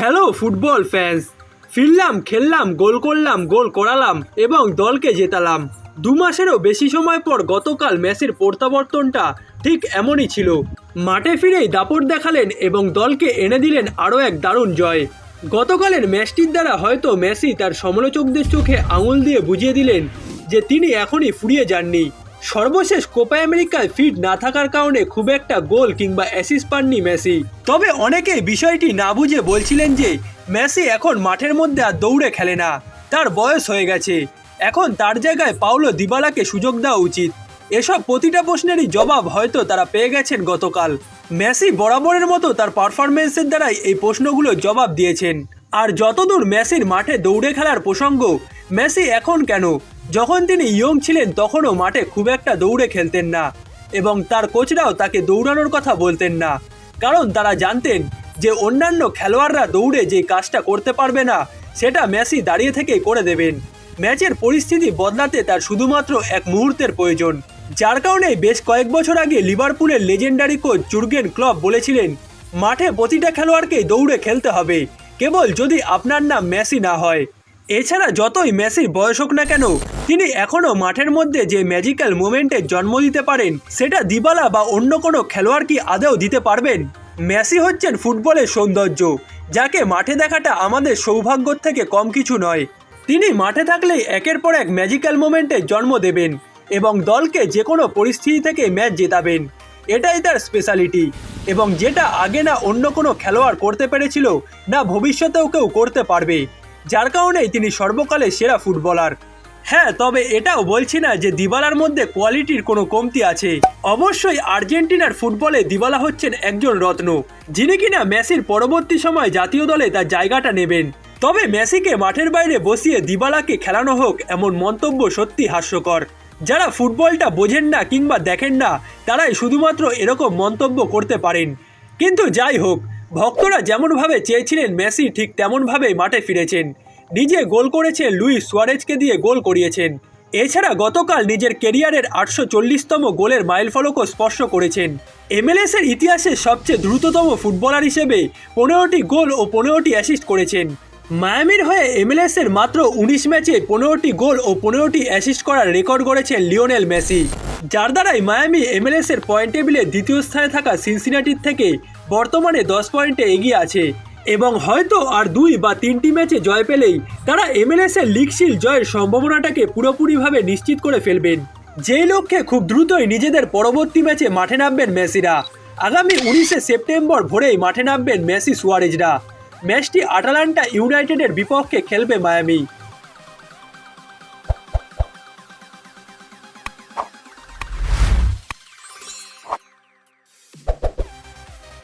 Hello football fans. ফিরলাম, খেললাম, গোল করলাম, গোল করালাম এবং দলকে জেতালাম। দু মাসেরও বেশি সময় পর গতকাল ম্যাচের প্রত্যাবর্তনটা ঠিক এমনই ছিল। মাঠে ফিরেই দাপট দেখালেন এবং দলকে এনে দিলেন আরও এক দারুণ জয়। গতকালের ম্যাচটির দ্বারা হয়তো মেসি তার সমালোচকদের চোখে আঙুল দিয়ে বুঝিয়ে দিলেন যে তিনি এখনই ফুরিয়ে যাননি। সর্বশেষ কোপা আমেরিকায় ফিট না থাকার কারণে খুব একটা গোল কিংবা অ্যাসিস পাননি মেসি। তবে অনেকেই বিষয়টি না বুঝে বলছিলেন যে, মেসি এখন মাঠের মধ্যে আর দৌড়ে খেলে না, তার বয়স হয়ে গেছে। এখন তার জায়গায় পাউলো দিবালাকে সুযোগ দেওয়া উচিত। এসব প্রতিটা প্রশ্নেরই জবাব হয়তো তারা পেয়ে গেছেন গতকাল। মেসি বরাবরের মতো তার পারফরমেন্সের দ্বারাই এই প্রশ্নগুলোর জবাব দিয়েছেন। আর যতদূর মেসির মাঠে দৌড়ে খেলার প্রসঙ্গ মেসি এখন কেন? যখন তিনি ইয়ং ছিলেন, তখনও মাঠে খুব একটা দৌড়ে খেলতেন না। এবং তার কোচরাও তাকে দৌড়ানোর কথা বলতেন না। কারণ তারা জানতেন যে অন্যান্য খেলোয়াড়রা দৌড়ে যে কাজটা করতে পারবে না, সেটা মেসি দাঁড়িয়ে থেকে করে দেবেন। ম্যাচের পরিস্থিতি বদলাতে তার শুধুমাত্র এক মুহূর্তের প্রয়োজন। যার কারণে বেশ কয়েক বছর আগে লিভারপুলের লেজেন্ডারি কোচ জুর্গেন ক্লব বলেছিলেন, মাঠে প্রতিটা খেলোয়াড়কেই দৌড়ে খেলতে হবে। কেবল যদি আপনার নাম মেসি না হয়। এছাড়া যতই মেসির বয়স হোক না কেন, তিনি এখনও মাঠের মধ্যে যে ম্যাজিক্যাল মোমেন্টের জন্ম দিতে পারেন, সেটা দিবালা বা অন্য কোনো খেলোয়াড় কি আদেও দিতে পারবেন? মেসি হচ্ছেন ফুটবলের সৌন্দর্য, যাকে মাঠে দেখাটা আমাদের সৌভাগ্যর থেকে কম কিছু নয়। তিনি মাঠে থাকলেই একের পর এক ম্যাজিক্যাল মোমেন্টের জন্ম দেবেন এবং দলকে যে কোনো পরিস্থিতি থেকে ম্যাচ জেতাবেন। এটাই তার স্পেশালিটি এবং যেটা আগে না অন্য কোনো খেলোয়াড় করতে পেরেছিল, না ভবিষ্যতেও কেউ করতে পারবে। যার কারণেই তিনি সর্বকালে সেরা ফুটবলার। হ্যাঁ তবে এটাও বলছি না যে দিবালার মধ্যে কোয়ালিটির কোনো কমতি আছে। অবশ্যই আর্জেন্টিনার ফুটবলে দিবালা হচ্ছেন একজন রত্ন, যিনি কিনা মেসির পরবর্তী সময় জাতীয় দলে তার জায়গাটা নেবেন। তবে মেসিকে মাঠের বাইরে বসিয়ে দিবালাকে খেলানো হোক এমন মন্তব্য সত্যি হাস্যকর। যারা ফুটবলটা বোঝেন না কিংবা দেখেন না, তারাই শুধুমাত্র এরকম মন্তব্য করতে পারেন। কিন্তু যাই হোক ভক্তরা যেমনভাবে চেয়েছিলেন, মেসি ঠিক তেমনভাবেই মাঠে ফিরেছেন। নিজে গোল করেছেন লুইস সোয়ারেজকে দিয়ে গোল করিয়েছেন। এছাড়া গতকাল নিজের কেরিয়ারের আটশো চল্লিশতম গোলের মাইলফলকও স্পর্শ করেছেন। এমএলএস এর ইতিহাসে সবচেয়ে দ্রুততম ফুটবলার হিসেবে পনেরোটি গোল ও পনেরোটি অ্যাসিস্ট করেছেন। মায়ামির হয়ে এমএলএস এর মাত্র উনিশ ম্যাচে পনেরোটি গোল ও পনেরোটি অ্যাসিস্ট করার রেকর্ড গড়েছেন লিওনেল মেসি। যার দ্বারাই মায়ামি এমএলএস এর পয়েন্ট টেবিলে দ্বিতীয় স্থানে থাকা সিনসিনাটির থেকে বর্তমানে দশ পয়েন্টে এগিয়ে আছে। এবং হয়তো আর দুই বা তিনটি ম্যাচে জয় পেলেই তারা এমএলএস এর লিগ শিল জয়ের সম্ভাবনাটাকে পুরোপুরিভাবে নিশ্চিত করে ফেলবেন। যেই লক্ষ্যে খুব দ্রুতই নিজেদের পরবর্তী ম্যাচে মাঠে নামবেন মেসিরা। আগামী উনিশে সেপ্টেম্বর ভোরেই মাঠে নামবেন মেসি সুয়ারেজরা। ম্যাচটি আটালান্টা ইউনাইটেডের বিপক্ষে খেলবে মায়ামি।